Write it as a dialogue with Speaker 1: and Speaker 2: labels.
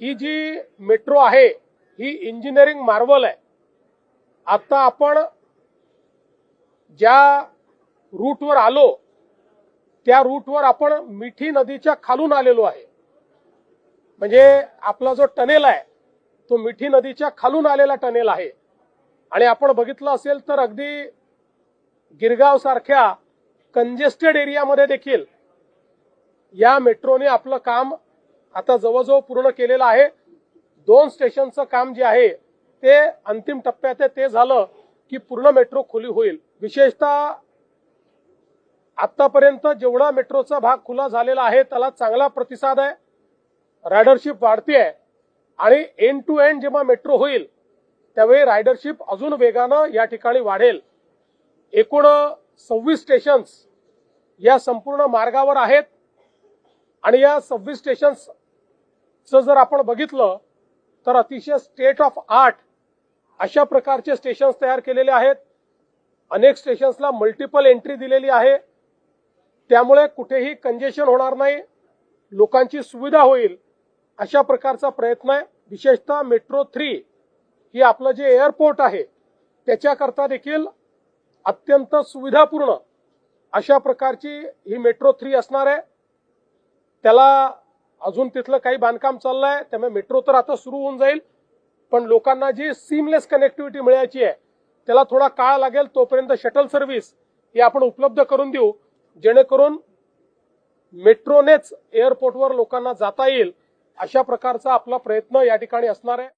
Speaker 1: ही जी metro आहे ही engineering Marvel आहे. आता आपण ज्या रूटवर आलो त्या रूटवर आपण मिठी नदीच्या खालून आलेलो आहे. म्हणजे आपला जो टनेल आहे तो मिठी नदीच्या खालून आलेला टनेल आहे. आणि आपण बघितलं असेल तर अगदी गिरगाव सारख्या कंजेस्टेड एरियामध्ये देखील या मेट्रोने आपलं काम आता जवळजवळ पूर्ण केलेलं आहे. दोन स्टेशनचं काम जे आहे ते अंतिम टप्प्यात आहे. ते झालं की पूर्ण मेट्रो खुली होईल. विशेषतः आतापर्यंत जेवढा मेट्रोचा भाग खुला झालेला आहे त्याला चांगला प्रतिसाद आहे. रायडरशिप वाढते आहे. आणि एंड टू एंड जेव्हा मेट्रो होईल त्यावेळी रायडरशिप अजून वेगानं या ठिकाणी वाढेल. एकूण सव्वीस स्टेशन्स या संपूर्ण मार्गावर आहेत. आणि या सव्वीस स्टेशन्स जर आपण बघितलं तर अतिशय स्टेट ऑफ आर्ट अशा प्रकारचे स्टेशन्स तयार केलेले आहेत. अनेक स्टेशन्सला मल्टिपल एंट्री दिलेली आहे. त्यामुळे कुठेही कंजेशन होणार नाही. लोकांची सुविधा होईल अशा प्रकारचा प्रयत्न आहे. विशेषतः मेट्रो थ्री ही आपलं जे एअरपोर्ट आहे त्याच्याकरता देखील अत्यंत सुविधापूर्ण अशा प्रकारची ही मेट्रो थ्री असणार आहे. त्याला अजून तिथलं काही बांधकाम चाललंय त्यामुळे मेट्रो तर आता सुरू होऊन जाईल. पण लोकांना जी सीमलेस कनेक्टिव्हिटी मिळायची आहे त्याला थोडा काळ लागेल तोपर्यंत शटल सर्व्हिस ही आपण उपलब्ध करून देऊ. जेणेकरून मेट्रोनेच एअरपोर्टवर लोकांना जाता येईल अशा प्रकारचा आपला प्रयत्न या ठिकाणी असणार आहे.